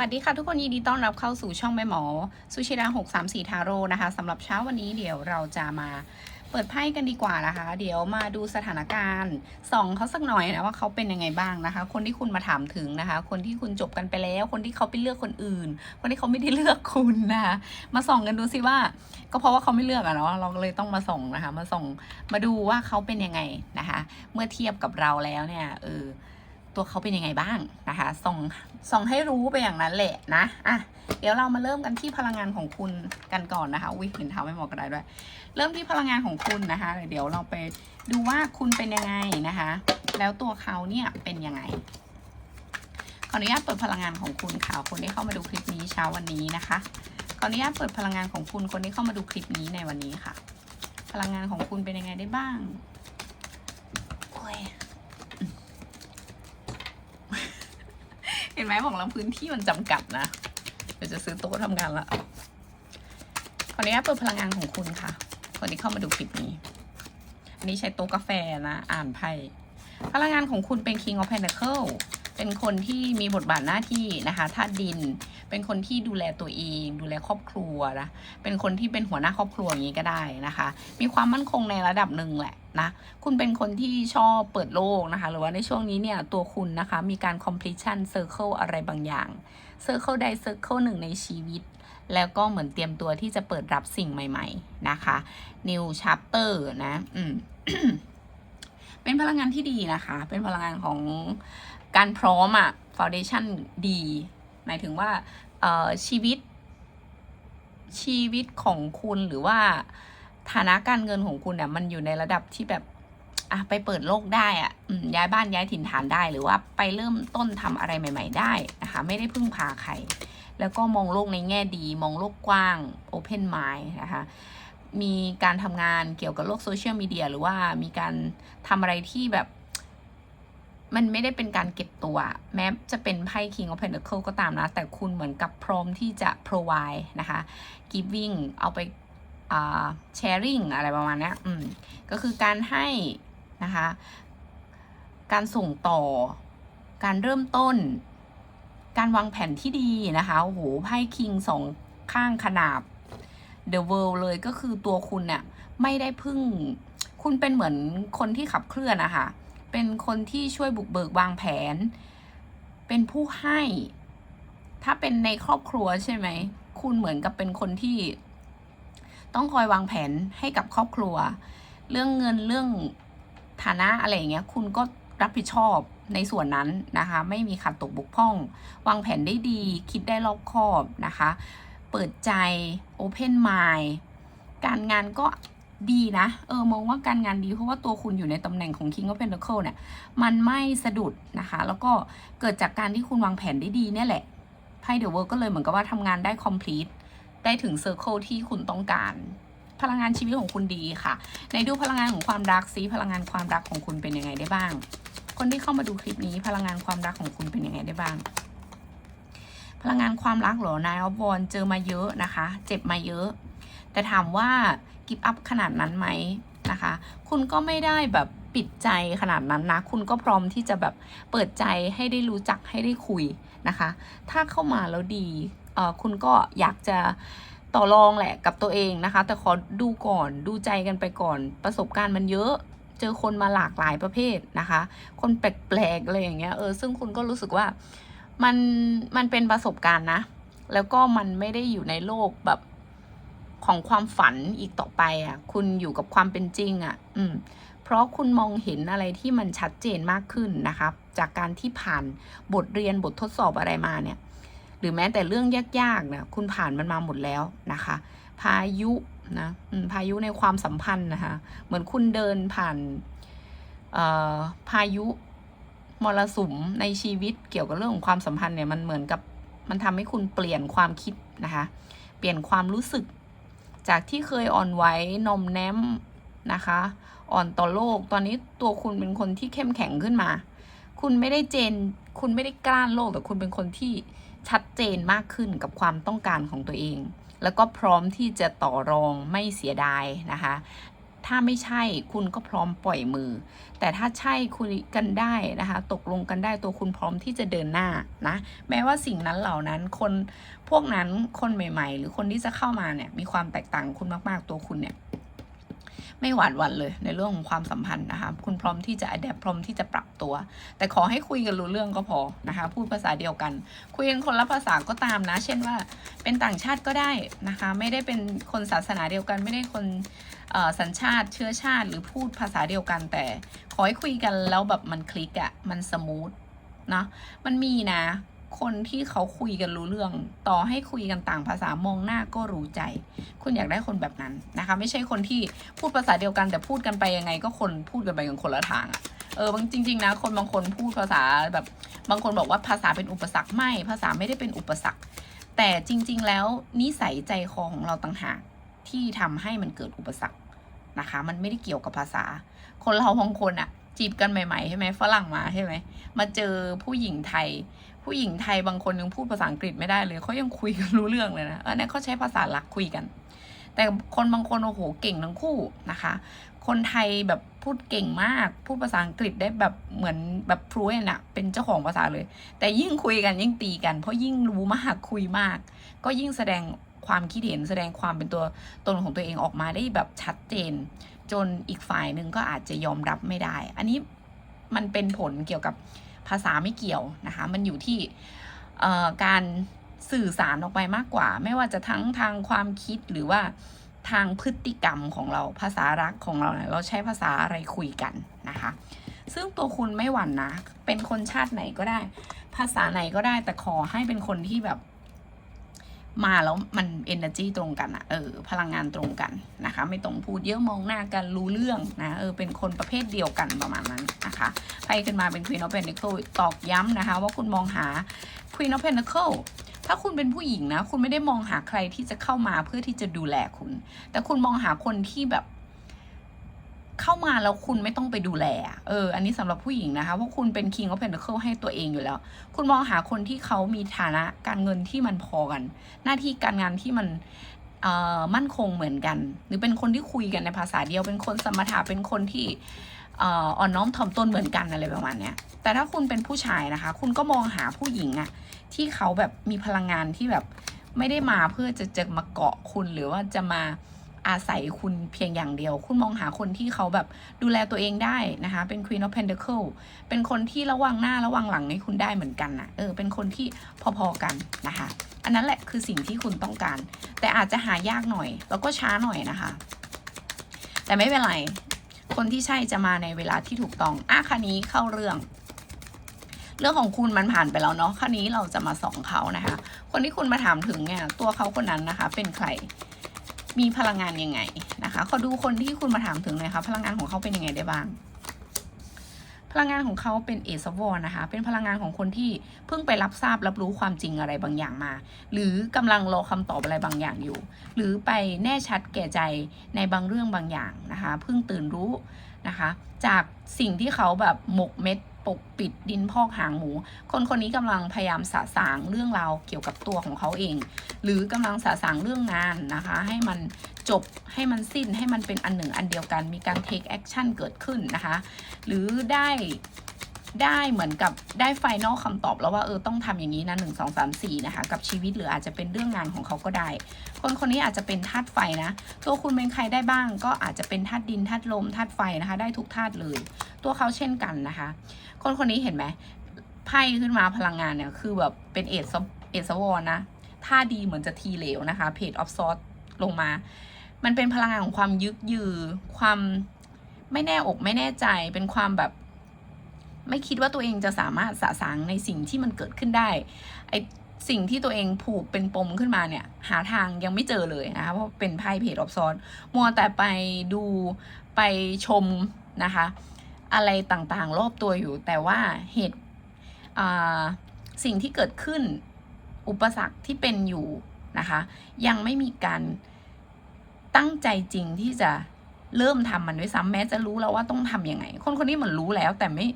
วัสดีค่ะทุกคนยินดีต้อนรับเข้าสู่ช่องแม่หมอสุชิดา634ทาโร่นะคะสำหรับเช้าวันนี้เดี๋ยวเราจะมาเปิดไพ่กันดีกว่านะคะ เดี๋ยวมาดูสถานการณ์ส่องเขาสักหน่อยนะว่าเขาเป็นยังไงบ้างนะคะ คนที่คุณมาถามถึงนะคะ คนที่คุณจบกันไปแล้ว คนที่เขาไปเลือกคนอื่น คนที่เขาไม่ได้เลือกคุณนะคะมาส่องกันดูสิว่า ก็เพราะว่าเขาไม่เลือกอะเนาะเราเลยต้องมาส่องนะคะ มาส่องมาดูว่าเขาเป็นยังไงนะคะ เมื่อเทียบกับเราแล้วเนี่ยเออ ตัวเขาเป็นยังไงบ้างนะคะส่องส่องให้รู้ไปอย่างนั้นแหละนะอะเดี๋ยวเรามาเริ่มกันที่พลังงานของคุณกันก่อนนะคะอุ้ยเห็นเท้าไม่เหมาะกันได้ด้วย เริ่มที่พลังงานของคุณนะคะ เดี๋ยวเราไปดูว่าคุณเป็นยังไงนะคะ แล้วตัวเขาเนี่ยเป็นยังไงขออนุญาตเปิดพลังงานของคุณค่ะคนที่เข้ามาดูคลิปนี้เช้าวันนี้นะคะขออนุญาตเปิดพลังงานของคุณคนที่เข้ามาดูคลิปนี้ในวันนี้ค่ะ พลังงานของคุณเป็นยังไงได้บ้าง โอ้ย เห็น ไหมบอกเราพื้นที่มันจำกัดนะ เดี๋ยวจะซื้อโต๊ะทำงานละขออนุญาตเปิดพลังงานของคุณค่ะ คนที่เข้ามาดูคลิปนี้ อันนี้ใช้โต๊ะกาแฟนะ อ่านไพ่พลังงานของคุณเป็น King of Pentacle เป็นคนที่มีบทบาทหน้าที่นะคะธาตุดิน เป็นคนที่ดูแลตัวเอง ดูแลครอบครัวนะ เป็นคนที่เป็นหัวหน้าครอบครัวอย่างนี้ก็ได้นะคะ มีความมั่นคงในระดับหนึ่งแหละนะคุณเป็นคนที่ชอบเปิดโลกนะคะ หรือว่าในช่วงนี้เนี่ยตัวคุณนะคะมีการ completion circle อะไรบางอย่าง circle ใด circle หนึ่งในชีวิต แล้วก็เหมือนเตรียมตัวที่จะเปิดรับสิ่งใหม่ ๆนะคะ new chapter นะอืมเป็นพลังงานที่ดีนะคะ เป็นพลังงานของการพร้อมอะ foundation ดี หมายถึงว่าเออชีวิต ชีวิตของคุณหรือว่าฐานะการเงินของคุณเนี่ยมันอยู่ในระดับที่แบบอะไปเปิดโลกได้อะย้ายบ้านย้ายถิ่นฐานได้ หรือว่าไปเริ่มต้นทำอะไรใหม่ ๆ ได้นะคะไม่ได้พึ่งพาใคร แล้วก็มองโลกในแง่ดี มองโลกกว้าง Open Mind นะคะมีการทำงานเกี่ยวกับโลกโซเชียลมีเดียหรือว่ามีการทำอะไรที่แบบ มันไม่ได้เป็นการเก็บตัว แม้จะเป็นไพ่ King of Pentacle ก็ตามนะ แต่คุณเหมือนกับพร้อมที่จะ provide นะคะ giving เอาไปา sharing อะไรประมาณนี้ก็คือการให้นะคะ การส่งต่อ การเริ่มต้น การวางแผนที่ดีนะคะ โอ้โห ไพ่คิงสองข้างขนาบ The World เลยก็คือตัวคุณเนี่ยไม่ได้พึ่ง คุณเป็นเหมือนคนที่ขับเคลื่อนนะคะ เป็นคนที่ช่วยบุกเบิกวางแผน เป็นผู้ให้ ถ้าเป็นในครอบครัวใช่ไหม คุณเหมือนกับเป็นคนที่ ต้องคอยวางแผนให้กับครอบครัว เรื่องเงินเรื่องฐานะอะไรอย่างเงี้ย คุณก็รับผิดชอบในส่วนนั้นนะคะ ไม่มีขัดตกบกพร่อง วางแผนได้ดี คิดได้รอบคอบนะคะ เปิดใจ Open Mind การงานก็ ดีนะ เออมองว่าการงานดีเพราะว่าตัวคุณอยู่ในตำแหน่งของ King of Pentacle เนี่ย มันไม่สะดุดนะคะ แล้วก็เกิดจากการที่คุณวางแผนได้ดีเนี่ยแหละไพ่เดอะเวิร์ก็เลยเหมือนกับว่าทำงานได้ complete ได้ถึง circle ที่คุณต้องการพลังงานชีวิตของคุณดีค่ะ ในดูพลังงานของความรักซิพลังงานความรักของคุณเป็นยังไงได้บ้าง คนที่เข้ามาดูคลิปนี้พลังงานความรักของคุณเป็นยังไงได้บ้าง พลังงานความรักหรอนายออฟวอนเจอมาเยอะนะคะ เจ็บมาเยอะ แต่ถามว่า กิฟอัพขนาดนั้นไหมนะคะ คุณก็ไม่ได้แบบปิดใจขนาดนั้นนะ คุณก็พร้อมที่จะแบบเปิดใจให้ได้รู้จักให้ได้คุยนะคะ ถ้าเข้ามาแล้วดีเออคุณก็อยากจะต่อรองแหละกับตัวเองนะคะ แต่ขอดูก่อนดูใจกันไปก่อนประสบการณ์มันเยอะเจอคนมาหลากหลายประเภทนะคะ คนแปลกๆอะไรอย่างเงี้ยเออซึ่งคุณก็รู้สึกว่ามันมันเป็นประสบการณ์นะ แล้วก็มันไม่ได้อยู่ในโลกแบบ ของความฝันอีกต่อไปอะ คุณอยู่กับความเป็นจริงอะ อืม เพราะคุณมองเห็นอะไรที่มันชัดเจนมากขึ้นนะคะจากการที่ผ่านบทเรียนบททดสอบอะไรมาเนี่ย หรือแม้แต่เรื่องยากๆเนี่ยคุณผ่านมันมาหมดแล้วนะคะ พายุนะพายุในความสัมพันธ์นะคะ เหมือนคุณเดินผ่านพายุมรสุมในชีวิตเกี่ยวกับเรื่องของความสัมพันธ์เนี่ยมันเหมือนกับมันทำให้คุณเปลี่ยนความคิดนะคะ เปลี่ยนความรู้สึก จากที่เคยอ่อนไหวนมแนมนะคะ อ่อนต่อโลก ตอนนี้ตัวคุณเป็นคนที่เข้มแข็งขึ้นมา คุณไม่ได้เจน คุณไม่ได้กล้านโลก แต่คุณเป็นคนที่ชัดเจนมากขึ้นกับความต้องการของตัวเอง แล้วก็พร้อมที่จะต่อรองไม่เสียดายนะคะ ถ้าไม่ใช่คุณก็พร้อมปล่อยมือ แต่ถ้าใช่คุยกันได้นะคะ ตกลงกันได้ตัวคุณพร้อมที่จะเดินหน้านะ แม้ว่าสิ่งนั้นเหล่านั้นคนพวกนั้นคนใหม่ ๆ หรือคนที่จะเข้ามาเนี่ยมีความแตกต่างคุณมาก ๆ ตัวคุณเนี่ย ไม่หวาดหวั่นเลยในเรื่องของความสัมพันธ์นะคะคุณพร้อมที่จะ adapt พร้อมที่จะปรับตัว แต่ขอให้คุยกันรู้เรื่องก็พอนะคะ พูดภาษาเดียวกัน คุยกันคนละภาษาก็ตามนะ เช่นว่าเป็นต่างชาติก็ได้นะคะ ไม่ได้เป็นคนศาสนาเดียวกัน ไม่ได้คนอ่อสัญชาติเชื้อชาติหรือพูดภาษาเดียวกัน แต่ขอให้คุยกันแล้วแบบมันคลิกอะมันสมูทเนาะมันมีนะ คนที่เขาคุยกันรู้เรื่อง ต่อให้คุยกันต่างภาษามองหน้าก็รู้ใจ คุณอยากได้คนแบบนั้นนะคะ ไม่ใช่คนที่พูดภาษาเดียวกันแต่พูดกันไปยังไง ก็คนพูดกันไปกันคนละทางอะเออบางจริง ๆ นะคนบางคนพูดภาษาแบบ บางคนบอกว่าภาษาเป็นอุปสรรคไม่ ภาษาไม่ได้เป็นอุปสรรค แต่จริง ๆ แล้วนิสัยใจคอของเราต่างหากที่ทำให้มันเกิดอุปสรรคนะคะ มันไม่ได้เกี่ยวกับภาษา คนเราบางคนอะจีบกันใหม่ๆใช่ไหมฝรั่งมาใช่ไหมมาเจอผู้หญิงไทย ผู้หญิงไทยบางคนยังพูดภาษาอังกฤษไม่ได้เลยเขายังคุยกันรู้เรื่องเลยนะอันนั้เขาใช้ภาษาหลักคุยกัน แต่คนบางคนโอ้โหเก่งทั้งคู่นะคะ คนไทยแบบพูดเก่งมากพูดภาษาอังกฤษได้แบบเหมือนแบบฟลูเอนอะเป็นเจ้าของภาษาเลย แต่ยิ่งคุยกันยิ่งตีกัน เพราะยิ่งรู้มากคุยมาก ก็ยิ่งแสดงความคิดเห็นแสดงความเป็นตัวตนของตัวเองออกมาได้แบบชัดเจน จนอีกฝ่ายหนึ่งก็อาจจะยอมรับไม่ได้ อันนี้มันเป็นผลเกี่ยวกับ ภาษาไม่เกี่ยวนะคะ มันอยู่ที่การสื่อสารออกไปมากกว่า ไม่ว่าจะทั้งทางความคิดหรือว่าทางพฤติกรรมของเราภาษารักของเราเนี่ยเราใช้ภาษาอะไรคุยกันนะคะ ซึ่งตัวคุณไม่หวั่นนะ เป็นคนชาติไหนก็ได้ ภาษาไหนก็ได้แต่ขอให้เป็นคนที่แบบ มาแล้วมัน energy ตรงกันอะเออพลังงานตรงกันนะคะ ไม่ต้องพูดเยอะมองหน้ากันรู้เรื่องนะเออเป็นคนประเภทเดียวกันประมาณนั้นนะคะไพ่ขึ้นมาเป็น Queen of Pentacles ตอกย้ำนะคะ ว่าคุณมองหา Queen of Pentacles ถ้าคุณเป็นผู้หญิงนะ คุณไม่ได้มองหาใครที่จะเข้ามาเพื่อที่จะดูแลคุณ แต่คุณมองหาคนที่แบบ เข้ามาแล้วคุณไม่ต้องไปดูแล เออ อันนี้สำหรับผู้หญิงนะคะเพราะคุณเป็น King of Pentacles ให้ตัวเองอยู่แล้ว คุณมองหาคนที่เขามีฐานะการเงินที่มันพอกัน หน้าที่การงานที่มันเอ่อมั่นคงเหมือนกัน หรือเป็นคนที่คุยกันในภาษาเดียว เป็นคนสมถะเป็นคนที่เอ่ออ่อนน้อมถ่อมตนเหมือนกันอะไรประมาณเนี้ย แต่ถ้าคุณเป็นผู้ชายนะคะ คุณก็มองหาผู้หญิงอะที่เขาแบบมีพลังงานที่แบบไม่ได้มาเพื่อจะจะมาเกาะคุณหรือว่าจะมา อาศัยคุณเพียงอย่างเดียว คุณมองหาคนที่เขาแบบดูแลตัวเองได้นะคะ เป็น Queen of Pentacle เป็นคนที่ระวังหน้าระวังหลังให้คุณได้เหมือนกันนะเออ เป็นคนที่พอๆกันนะคะ อันนั้นแหละคือสิ่งที่คุณต้องการ แต่อาจจะหายากหน่อย แล้วก็ช้าหน่อยนะคะ แต่ไม่เป็นไร คนที่ใช่จะมาในเวลาที่ถูกต้องอะคันนี้เข้าเรื่องเรื่องของคุณมันผ่านไปแล้วเนาะคันนี้เราจะมาส่องเขานะคะ คนที่คุณมาถามถึงเนี่ยตัวเขาคนนั้นนะคะ เป็นใคร มีพลังงานยังไงนะคะขอดูคนที่คุณมาถามถึงหน่อยค่ะพลังงานของเขาเป็นยังไงได้บ้าง พลังงานของเขาเป็นเอซวอนะคะ เป็นพลังงานของคนที่เพิ่งไปรับทราบรับรู้ความจริงอะไรบางอย่างมา หรือกำลังรอคำตอบอะไรบางอย่างอยู่ หรือไปแน่ชัดแก่ใจในบางเรื่องบางอย่างนะคะ เพิ่งตื่นรู้นะคะ จากสิ่งที่เขาแบบหมกเม็ด ปกปิดดินพอกหางหมู คนคนนี้กำลังพยายามสะสางเรื่องราวเกี่ยวกับตัวของเขาเอง หรือกำลังสะสางเรื่องงานนะคะ ให้มันจบให้มันสิ้นให้มันเป็นอันหนึ่งอันเดียวกัน มีการ take action เกิดขึ้นนะคะ หรือได้ ได้เหมือนกับได้ไฟนอลคำตอบแล้วว่าเออต้องทำอย่างนี้นะหนึ่งสองสามสี่นะคะกับชีวิตหรืออาจจะเป็นเรื่องงานของเขาก็ได้ คนคนนี้อาจจะเป็นธาตุไฟนะ ตัวคุณเป็นใครได้บ้าง ก็อาจจะเป็นธาตุดินธาตุลมธาตุไฟนะคะ ได้ทุกธาตุเลย ตัวเขาเช่นกันนะคะ คนคนนี้เห็นไหมไพ่ขึ้นมาพลังงานเนี่ยคือแบบเป็นเอสเอสวอนะท่าดีเหมือนจะทีเหลวนะคะเพจออฟซอสลงมา มันเป็นพลังงานของความยึกยือ ความไม่แน่อกไม่แน่ใจเป็นความแบบ ไม่คิดว่าตัวเองจะสามารถสะสางในสิ่งที่มันเกิดขึ้นได้ไอสิ่งที่ตัวเองผูกเป็นปมขึ้นมาเนี่ย หาทางยังไม่เจอเลยนะคะเพราะเป็นไพ่เพจออฟซอนมัวแต่ไปดูไปชมนะคะ อะไรต่างๆ รอบตัวอยู่ แต่ว่าเหตุอ่าสิ่งที่เกิดขึ้นอุปสรรคที่เป็นอยู่นะคะ ยังไม่มีการตั้งใจจริงที่จะ เริ่มทำมันด้วยซ้ำแม้จะรู้แล้วว่าต้องทำยังไง คนคนนี้เหมือนรู้แล้วแต่ไม่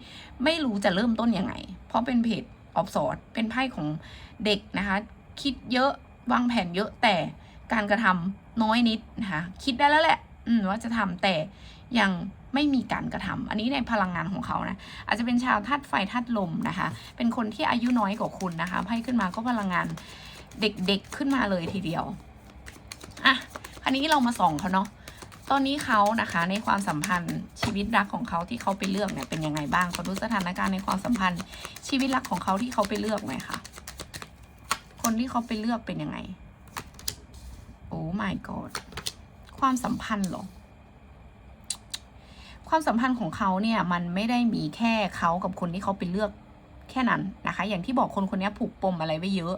ไม่รู้จะเริ่มต้นยังไง เพราะเป็นเพจออฟสอดเป็นไพ่ของเด็กนะคะ คิดเยอะวางแผนเยอะแต่การกระทำน้อยนิดนะคะคิดได้แล้วแหละ อืว่าจะทำแต่ยังไม่มีการกระทำอันนี้ในพลังงานของเขานะ อาจจะเป็นชาวธาตุไฟธาตุลมนะคะ เป็นคนที่อายุน้อยกว่าคุณนะคะไพ่ขึ้นมาก็พลังงานเด็กๆขึ้นมาเลยทีเดียว อะคราวนี้เรามาส่องเขาเนาะ ตอนนี้เขานะคะในความสัมพันธ์ชีวิตรักของเขาที่เขาไปเลือกเนี่ยเป็นยังไงบ้างขอดูสถานการณ์ในความสัมพันธ์ชีวิตรักของเขาที่เขาไปเลือกหน่อยค่ะ คนที่เขาไปเลือกเป็นยังไง โอ้ my god ความสัมพันธ์หรอความสัมพันธ์ของเขาเนี่ยมันไม่ได้มีแค่เขากับคนที่เขาไปเลือก แค่นั้นนะคะ อย่างที่บอกคนคนนี้ผูกปมอะไรไว้เยอะ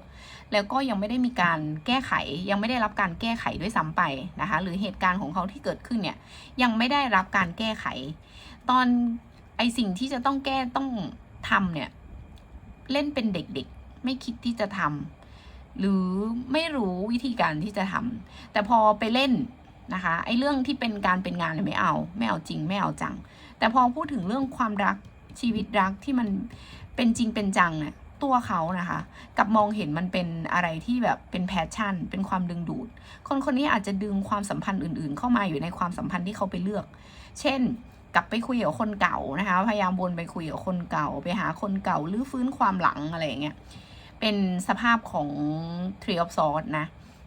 แล้วก็ยังไม่ได้มีการแก้ไข ยังไม่ได้รับการแก้ไขด้วยซ้ำไปนะคะ หรือเหตุการณ์ของเขาที่เกิดขึ้นเนี่ยยังไม่ได้รับการแก้ไข ตอนไอสิ่งที่จะต้องแก้ต้องทำเนี่ยเล่นเป็นเด็กๆ ไม่คิดที่จะทำหรือไม่รู้วิธีการที่จะทำแต่พอไปเล่นนะคะไอ้เรื่องที่เป็นการเป็นงานเนี่ยไม่เอา ไม่เอาจริงไม่เอาจัง แต่พอพูดถึงเรื่องความรักชีวิตรักที่มัน เป็นจริงเป็นจังเนี่ยตัวเขานะคะ กับมองเห็นมันเป็นอะไรที่แบบเป็นแพชชั่น เป็นความดึงดูด คนคนนี้อาจจะดึงความสัมพันธ์อื่น ๆ เข้ามาอยู่ในความสัมพันธ์ที่เขาไปเลือก เช่นกลับไปคุยกับคนเก่านะคะ พยายามวนไปคุยกับคนเก่า ไปหาคนเก่าหรือฟื้นความหลังอะไรอย่างเงี้ย เป็นสภาพของ Tree of Swords นะ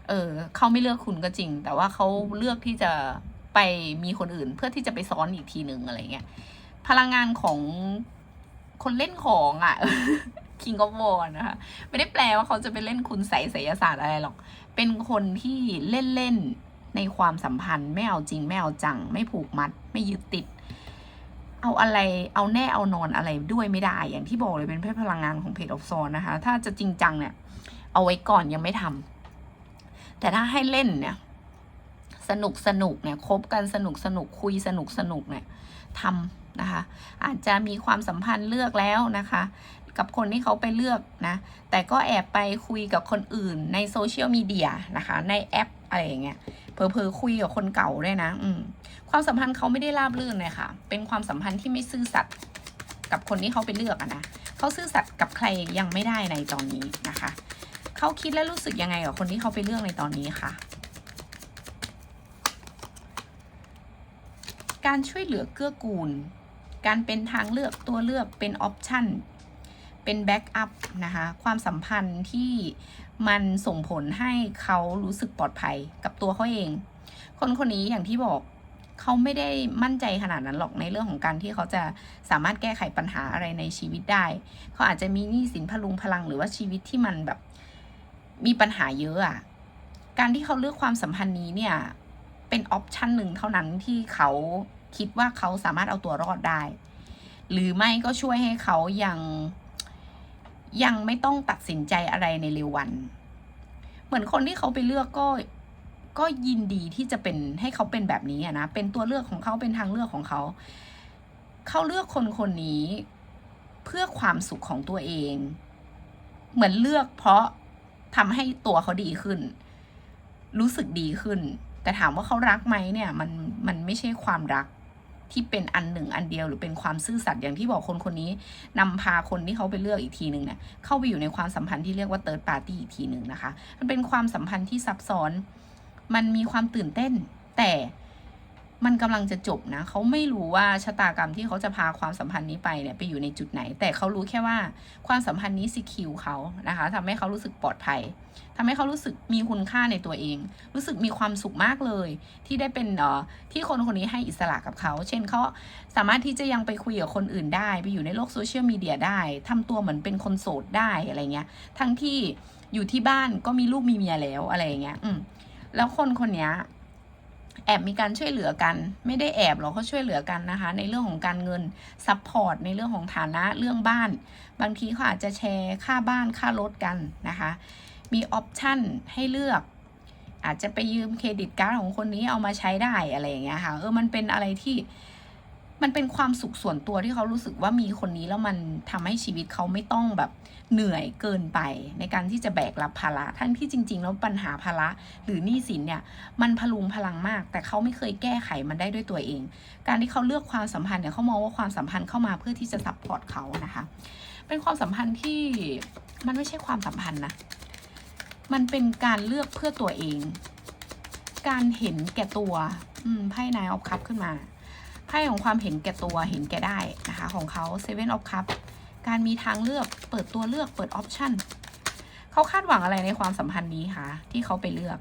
เออเขาไม่เลือกคุณก็จริง แต่ว่าเขาเลือกที่จะไปมีคนอื่น เพื่อที่จะไปซ้อนอีกทีหนึ่งอะไรเงี้ย พลังงานของ คนเล่นของอะ่ะ King of w a r นะคะ ไม่ได้แปลว่าเขาจะไปเล่นคุณใส่ไสยศาสตร์อะไรหรอก เป็นคนที่เล่นเล่นๆในความสัมพันธ์ ไม่เอาจริง ไม่เอาจัง ไม่ผูกมัด ไม่ยึดติด เอาอะไรเอาแน่เอานอนอะไรด้วยไม่ได้ อย่างที่บอกเลยเป็นเพศพลังงานของเพจออฟซอนนะคะ ถ้าจะจริงจังเนี่ย เอาไว้ก่อนยังไม่ทำแต่ถ้าให้เล่นเนี่ย สนุกสนุกเนี่ยคบกันสนุกสนุกคุยสนุกสนุกเนี่ยทำ นะคะ อาจจะมีความสัมพันธ์เลือกแล้วนะคะ กับคนที่เขาไปเลือกนะ แต่ก็แอบไปคุยกับคนอื่นในโซเชียลมีเดียนะคะ ในแอปอะไรอย่างเงี้ยเพอเพอๆคุยกับคนเก่าด้วยนะอืมความสัมพันธ์เขาไม่ได้ราบรื่นเลยค่ะ เป็นความสัมพันธ์ที่ไม่ซื่อสัตย์กับคนที่เขาไปเลือกอะนะเขาซื่อสัตย์กับใครยังไม่ได้ในตอนนี้นะคะเขาคิดและรู้สึกยังไงกับคนที่เขาไปเลือกในตอนนี้ค่ะ การช่วยเหลือเกื้อกูล การเป็นทางเลือกตัวเลือกเป็นออปชันเป็นแบ็กอัพนะคะ ความสัมพันธ์ที่มันส่งผลให้เขารู้สึกปลอดภัยกับตัวเขาเอง คนคนนี้อย่างที่บอกเขาไม่ได้มั่นใจขนาดนั้นหรอกในเรื่องของการที่เขาจะสามารถแก้ไขปัญหาอะไรในชีวิตได้ เขาอาจจะมีหนี้สินพลุงพลังหรือว่าชีวิตที่มันแบบมีปัญหาเยอะอะการที่เขาเลือกความสัมพันธ์นี้เนี่ย เป็นออปชันหนึ่งเท่านั้นที่เขา คิดว่าเขาสามารถเอาตัวรอดได้ หรือไม่ก็ช่วยให้เขายังยังไม่ต้องตัดสินใจอะไรในเร็ววัน เหมือนคนที่เขาไปเลือกก็ก็ยินดีที่จะเป็นให้เขาเป็นแบบนี้อะนะ เป็นตัวเลือกของเขาเป็นทางเลือกของเขา เขาเลือกคนคนนี้เพื่อความสุขของตัวเอง เหมือนเลือกเพราะทำให้ตัวเขาดีขึ้น รู้สึกดีขึ้น แต่ถามว่าเขารักไหมเนี่ย มันมันไม่ใช่ความรัก ที่เป็นอันหนึ่งอันเดียวหรือเป็นความซื่อสัตย์อย่างที่บอกคนคนนี้นำพาคนที่เขาไปเลือกอีกทีหนึ่งเนี่ยเข้าไปอยู่ในความสัมพันธ์ที่เรียกว่าเติร์ดปาร์ตี้อีกทีหนึ่งนะคะ มันเป็นความสัมพันธ์ที่ซับซ้อน มันมีความตื่นเต้น แต่ มันกำลังจะจบนะเขาไม่รู้ว่าชะตากรรมที่เขาจะพาความสัมพันธ์นี้ไปเนี่ยไปอยู่ในจุดไหน แต่เขารู้แค่ว่าความสัมพันธ์นี้สิคิวเขานะคะทำให้เขารู้สึกปลอดภัยทำให้เขารู้สึกมีคุณค่าในตัวเอง รู้สึกมีความสุขมากเลย ที่ได้เป็นเอ่อที่คนคนนี้ให้อิสระกับเขา เช่นเขาสามารถที่จะยังไปคุยกับคนอื่นได้ ไปอยู่ในโลกโซเชียลมีเดียได้ทำตัวเหมือนเป็นคนโสดได้อะไรเงี้ย ทั้งที่อยู่ที่บ้านก็มีลูกมีเมียแล้วอะไรเงี้ยอืมแล้วคนคนนี้ แอบมีการช่วยเหลือกัน ไม่ได้แอบหรอกเขาช่วยเหลือกันนะคะ ในเรื่องของการเงินซัพพอร์ตในเรื่องของฐานะเรื่องบ้าน บางทีเขาอาจจะแชร์ค่าบ้านค่ารถกันนะคะ มีออปชั่นให้เลือก อาจจะไปยืมเครดิตการ์ดของคนนี้เอามาใช้ได้อะไรอย่างเงี้ยค่ะเออมันเป็นอะไรที่ มันเป็นความสุขส่วนตัวที่เขารู้สึกว่ามีคนนี้แล้วมันทำให้ชีวิตเขาไม่ต้องแบบเหนื่อยเกินไป ในการที่จะแบกรับภาระทั้งที่จริง ๆ แล้วปัญหาภาระหรือหนี้สินเนี่ย มันพลุงพลังมาก แต่เขาไม่เคยแก้ไขมันได้ด้วยตัวเอง การที่เขาเลือกความสัมพันธ์เนี่ยเขามองว่าความสัมพันธ์เข้ามาเพื่อที่จะซัพพอร์ตเขานะคะ เป็นความสัมพันธ์ที่มันไม่ใช่ความสัมพันธ์นะมันเป็นการเลือกเพื่อตัวเอง การเห็นแก่ตัว อืมไพ่นายออฟคัพขึ้นมา ไพ่ของความเห็นแก่ตัวเห็นแก่ได้นะคะ ของเขาเซเว่นออฟคัพการมีทางเลือกเปิดตัวเลือกเปิดออปชั่นเขาคาดหวังอะไรในความสัมพันธ์นี้คะที่เขาไปเลือก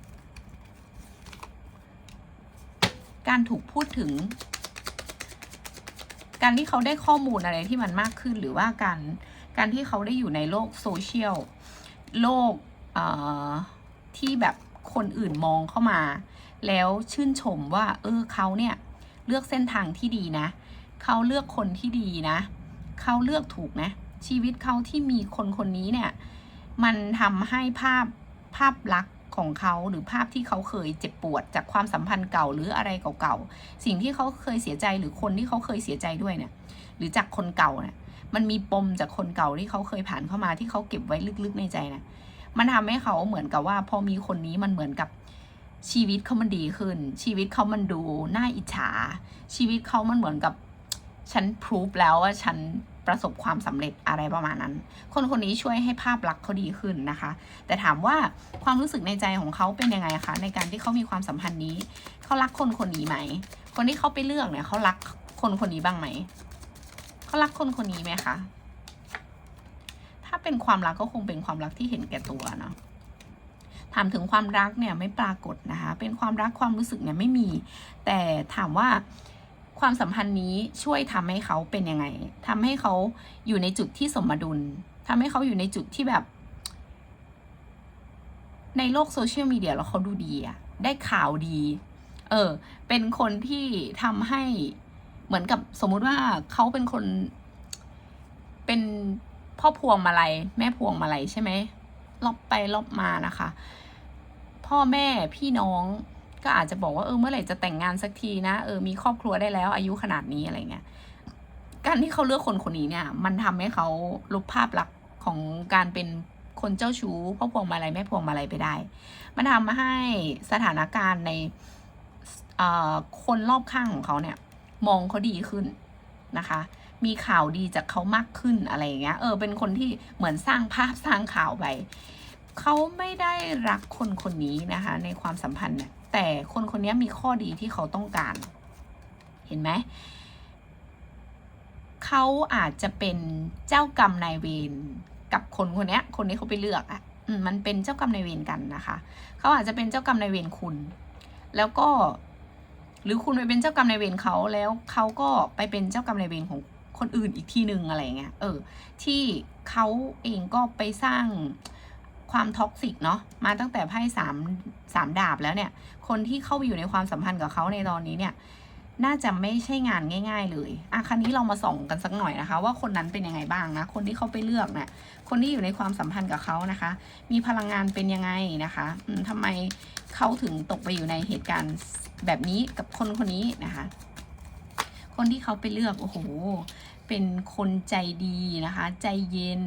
การถูกพูดถึง การที่เขาได้ข้อมูลอะไรที่มันมากขึ้นหรือว่าการการที่เขาได้อยู่ในโลกโซเชียลโลกที่แบบคนอื่นมองเข้ามา แล้วชื่นชมว่า เออเขาเนี่ย เลือกเส้นทางที่ดีนะ เขาเลือกคนที่ดีนะ เขาเลือกถูกนะ ชีวิตเขาที่มีคนคนนี้เนี่ย มันทำให้ภาพภาพลักษณ์ของเขาหรือภาพที่เขาเคยเจ็บปวดจากความสัมพันธ์เก่าหรืออะไรเก่าๆ สิ่งที่เขาเคยเสียใจหรือคนที่เขาเคยเสียใจด้วยเนี่ย หรือจากคนเก่าเนี่ย มันมีปมจากคนเก่าที่เขาเคยผ่านเข้ามาที่เขาเก็บไว้ลึกๆในใจนะ มันทำให้เขาเหมือนกับว่าพอมีคนนี้มันเหมือนกับ ชีวิตเขามันดีขึ้น ชีวิตเขามันดูน่าอิจฉา ชีวิตเขามันเหมือนกับฉันพรูฟแล้วว่าฉันประสบความสำเร็จอะไรประมาณนั้น คนคนนี้ช่วยให้ภาพลักษณ์เขาดีขึ้นนะคะ แต่ถามว่าความรู้สึกในใจของเขาเป็นยังไงคะ ในการที่เขามีความสัมพันธ์นี้ เขารักคนคนนี้ไหม คนที่เขาไปเลือกเนี่ยเขารักคนคนนี้บ้างไหม เขารักคนคนนี้ไหมคะ ถ้าเป็นความรักก็คงเป็นความรักที่เห็นแก่ตัวเนาะ ถามถึงความรักเนี่ยไม่ปรากฏนะคะ เป็นความรักความรู้สึกเนี่ยไม่มี แต่ถามว่าความสัมพันธ์นี้ช่วยทำให้เขาเป็นยังไงทำให้เขาอยู่ในจุดที่สมดุลทำให้เขาอยู่ในจุดที่แบบ ในโลกโซเชียลมีเดียแล้วเขาดูดีอะได้ข่าวดี เออ เป็นคนที่ทำให้เหมือนกับสมมุติว่าเขาเป็นคน เป็นพ่อพวงมาลัยแม่พวงมาลัยใช่ไหมรอบไปรอบมานะคะ พ่อแม่พี่น้อง ก็อาจจะบอกว่าเออเมื่อไหร่จะแต่งงานสักทีนะเออมีครอบครัวได้แล้ว อายุขนาดนี้อะไรเงี้ยการที่เขาเลือกคนคนนี้เนี่ย มันทำให้เขาลบภาพลักษณ์ของการเป็นคนเจ้าชู้พ่อพวงมาลัยแม่พวงมาลัยไปได้ มันทำให้สถานการณ์ในคนรอบข้างของเขาเนี่ย มองเขาดีขึ้นนะคะ มีข่าวดีจากเขามากขึ้นอะไรอย่างเงี้ย เออ เป็นคนที่เหมือนสร้างภาพสร้างข่าวไป เขาไม่ได้รักคนคนนี้นะคะ ในความสัมพันธ์เนี่ยแต่คนคนนี้มีข้อดีที่เขาต้องการ เห็นไหมเขาอาจจะเป็นเจ้ากรรมนายเวรกับคนคนนี้คนนี้เขาไปเลือกอะมมันเป็นเจ้ากรรมนายเวรกันนะคะเขาอาจจะเป็นเจ้ากรรมนายเวรคุณ แล้วก็ หรือคุณไปเป็นเจ้ากรรมนายเวรเขาแล้วเขาก็ไปเป็นเจ้ากรรมนายเวรของคนอื่นอีกที่หนึ่งอะไรเงี้ยเออ ที่เขาเองก็ไปสร้าง ความท็อกซิกเนาะมาตั้งแต่ไพ่สามสามดาบแล้วเนี่ย คนที่เข้าไปอยู่ในความสัมพันธ์กับเขาในตอนนี้เนี่ย น่าจะไม่ใช่งานง่าย ๆ เลยอะครั้นี้เรามาส่องกันสักหน่อยนะคะ ว่าคนนั้นเป็นยังไงบ้างนะคนที่เขาไปเลือกเนี่ยคนที่อยู่ในความสัมพันธ์กับเขานะคะ มีพลังงานเป็นยังไงนะคะอืมทำไมเขาถึงตกไปอยู่ในเหตุการณ์แบบนี้กับคนคนนี้นะคะ คนที่เขาไปเลือกโอ้โหเป็นคนใจดีนะคะ ใจเย็น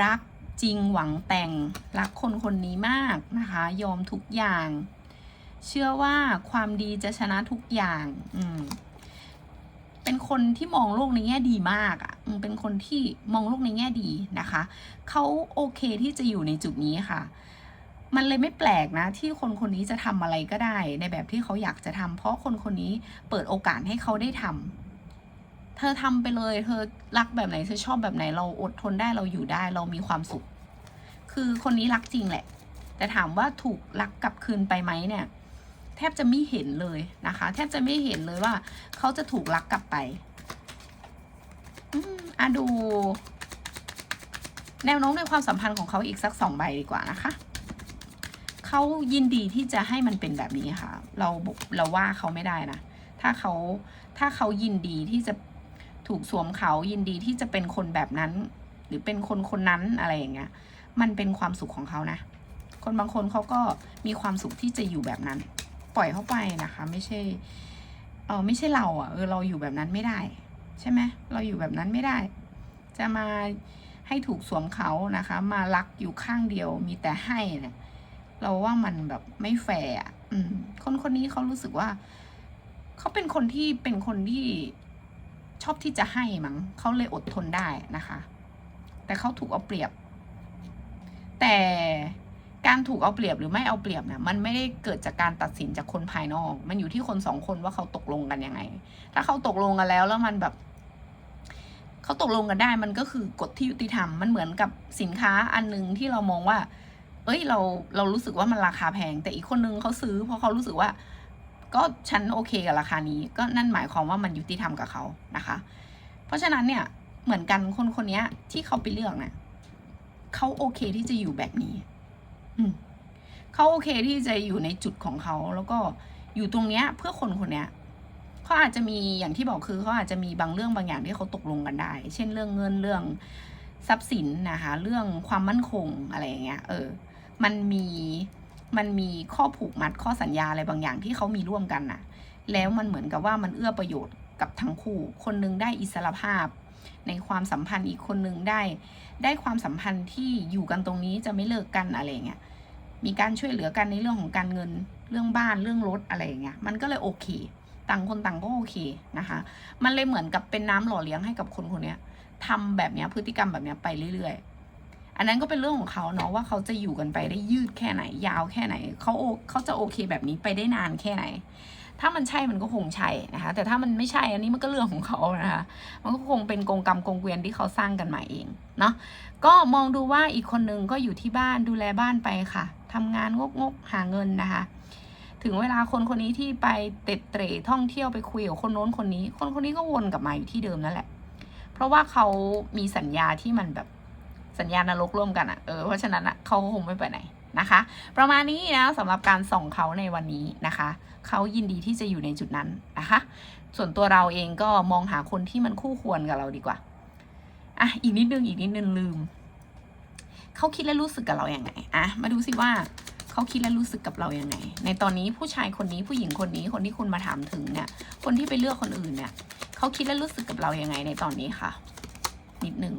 รัก จริงหวังแต่งรักคนคนนี้มากนะคะ ยอมทุกอย่าง เชื่อว่าความดีจะชนะทุกอย่างอืมเป็นคนที่มองโลกในแง่ดีมากอะ่ะเป็นคนที่มองโลกในแง่ดีนะคะเขาโอเคที่จะอยู่ในจุดนี้ค่ะ มันเลยไม่แปลกนะ ที่คนคนนี้จะทำอะไรก็ได้ ในแบบที่เขาอยากจะทำเพราะคนคนนี้เปิดโอกาสให้เขาได้ทำ เธอทำไปเลย เธอรักแบบไหนเธอชอบแบบไหนเราอดทนได้เราอยู่ได้เรามีความสุข คือคนนี้รักจริงแหละ แต่ถามว่าถูกรักกลับคืนไปไหมเนี่ย แทบจะไม่เห็นเลยนะคะ แทบจะไม่เห็นเลยว่า เขาจะถูกรักกลับไปอืมอะดู แนวโน้มในความสัมพันธ์ของเขาอีกสักสองใบดีกว่านะคะเขายินดีที่จะให้มันเป็นแบบนี้ค่ะ เราเราว่าเขาไม่ได้นะ ถ้าเขาถ้าเขายินดีที่จะ ถูกสวมเขายินดีที่จะเป็นคนแบบนั้น หรือเป็นคนคนนั้นอะไรอย่างเงี้ย มันเป็นความสุขของเขานะ คนบางคนเขาก็มีความสุขที่จะอยู่แบบนั้น ปล่อยเขาไปนะคะ ไม่ใช่เออไม่ใช่เราอะเออเราอยู่แบบนั้นไม่ได้ ใช่ไหมเราอยู่แบบนั้นไม่ได้ จะมาให้ถูกสวมเขานะคะ มารักอยู่ข้างเดียวมีแต่ให้เนี่ยเราว่ามันแบบไม่แฟร์อะอืมคนคนนี้เขารู้สึกว่า เขาเป็นคนที่เป็นคนที่ ชอบที่จะให้มั้งเขาเลยอดทนได้นะคะ แต่เขาถูกเอาเปรียบ แต่การถูกเอาเปรียบหรือไม่เอาเปรียบเนี่ยมันไม่ได้เกิดจากการตัดสินจากคนภายนอก มันอยู่ที่คนสองคนว่าเขาตกลงกันยังไง ถ้าเขาตกลงกันแล้วแล้วมันแบบเขาตกลงกันได้มันก็คือกฎที่ยุติธรรมมันเหมือนกับสินค้าอันหนึ่งที่เรามองว่า เอ้ยเราเรารู้สึกว่ามันราคาแพง แต่อีกคนนึงเขาซื้อเพราะเขารู้สึกว่า ก็ฉันโอเคกับราคานี้ ก็นั่นหมายความว่ามันยุติธรรมกับเขานะคะ เพราะฉะนั้นเนี่ยเหมือนกันคนคนนี้ที่เขาไปเลือกเนี่ยเขาโอเคที่จะอยู่แบบนี้ อืมเขาโอเคที่จะอยู่ในจุดของเขา แล้วก็อยู่ตรงเนี้ย เพื่อคนคนเนี้ยเขาอาจจะมีอย่างที่บอกคือเขาอาจจะมีบางเรื่องบางอย่างที่เขาตกลงกันได้ เช่นเรื่องเงินเรื่องทรัพย์สินนะคะ เรื่องความมั่นคงอะไรอย่างเงี้ย เออ มันมี มันมีข้อผูกมัดข้อสัญญาอะไรบางอย่างที่เขามีร่วมกันน่ะ แล้วมันเหมือนกับว่ามันเอื้อประโยชน์กับทั้งคู่ คนหนึงได้อิสรภาพ ในความสัมพันธ์อีกคนหนึงได้ ได้ความสัมพันธ์ที่อยู่กันตรงนี้จะไม่เลิกกันอะไรเงี้ย มีการช่วยเหลือกันในเรื่องของการเงิน เรื่องบ้าน เรื่องรถอะไรเงี้ย มันก็เลยโอเค ต่างคนต่างก็โอเคนะคะ มันเลยเหมือนกับเป็นน้ำหล่อเลี้ยงให้กับคนคนนี้ทำแบบเนี้ยพฤติกรรมแบบเนี้ยไปเรื่อยๆ อันนั้นก็เป็นเรื่องของเขาเนาะว่าเขาจะอยู่กันไปได้ยืดแค่ไหน ยาวแค่ไหนเขาโอเขาจะโอเคแบบนี้ไปได้นานแค่ไหน ถ้ามันใช่มันก็คงใช่นะคะ แต่ถ้ามันไม่ใช่อันนี้มันก็เรื่องของเขานะคะ มันก็คงเป็นกงกรรมกงเวียนที่เขาสร้างกันมาเองเนาะก็มองดูว่าอีกคนนึงก็อยู่ที่บ้านดูแลบ้านไปค่ะทำงานงกงกหาเงินนะคะถึงเวลาคนคนนี้ที่ไปเตะเตร่ท่องเที่ยวไปคุยกับคนโน้นคนนี้ คนคนนี้ก็วนกลับมาอยู่ที่เดิมนั่นแหละ เพราะว่าเขามีสัญญาที่มันแบบ สัญญาณนรกร่วมกันอะ่ะเออเพราะฉะนั้นอะเขาคงไม่ไปไหนนะคะ ประมาณนี้นะสำหรับการส่องเขาในวันนี้นะคะเขายินดีที่จะอยู่ในจุดนั้นนะคะ ส่วนตัวเราเองก็มองหาคนที่มันคู่ควรกับเราดีกว่าอะอีกนิดนึงอีกนิดนึงลืมเขาคิดและรู้สึกกับเราอย่างไงอะมาดูสิว่าเขาคิดและรู้สึกกับเราอย่างไง ในตอนนี้ผู้ชายคนนี้ผู้หญิงคนนี้คนที่คุณมาถามถึงเนี่ย คนที่ไปเลือกคนอื่นเนี่ยเขาคิดและรู้สึกกับเราอย่างไงในตอนนี้ค่ะ นิดนึง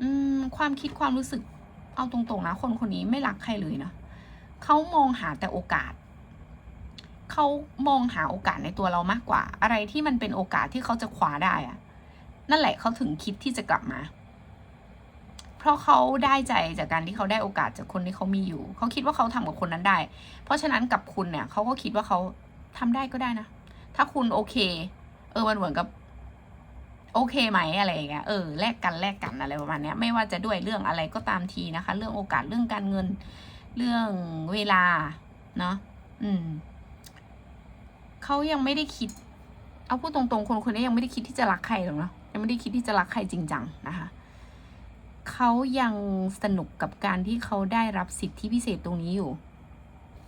อืมความคิดความรู้สึก เอาตรงๆนะคนคนนี้ไม่รักใครเลยนะเขามองหาแต่โอกาสเขามองหาโอกาสในตัวเรามากกว่า อะไรที่มันเป็นโอกาสที่เขาจะคว้าได้อะนั่นแหละเขาถึงคิดที่จะกลับมา เพราะเขาได้ใจจากการที่เขาได้โอกาสจากคนที่เขามีอยู่ เขาคิดว่าเขาทำกับคนนั้นได้ เพราะฉะนั้นกับคุณเนี่ยเขาก็คิดว่าเขาทำได้ก็ได้นะ ถ้าคุณโอเค เออมันเหมือนกับ โอเคไหมอะไรอย่างเงี้ยเออแลกกันแลกกันอะไรประมาณเนี้ยไม่ว่าจะด้วยเรื่องอะไรก็ตามทีนะคะ เรื่องโอกาสเรื่องการเงินเรื่องเวลาเนาะอืมเขายังไม่ได้คิด เอาพูดตรงๆ คนคนนี้ยังไม่ได้คิดที่จะรักใครหรอกเนาะยังไม่ได้คิดที่จะรักใครจริงจังนะคะเขายังสนุกกับการที่เขาได้รับสิทธิพิเศษตรงนี้อยู่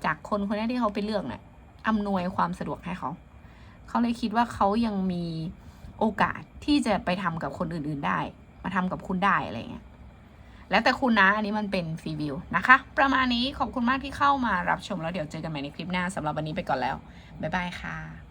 จากคนคนนี้ที่เขาไปเลือกเนี่ยอำนวยความสะดวกให้เขา เขาเลยคิดว่าเขายังมี โอกาสที่จะไปทำกับคนอื่นๆได้ มาทำกับคุณได้อะไรเงี้ยแล้วแต่คุณนะอันนี้มันเป็นฟรีวิวนะคะ ประมาณนี้ขอบคุณมากที่เข้ามารับชมแล้วเดี๋ยวเจอกันใหม่ในคลิปหน้าสำหรับวันนี้ไปก่อนแล้ว บ๊ายบายค่ะ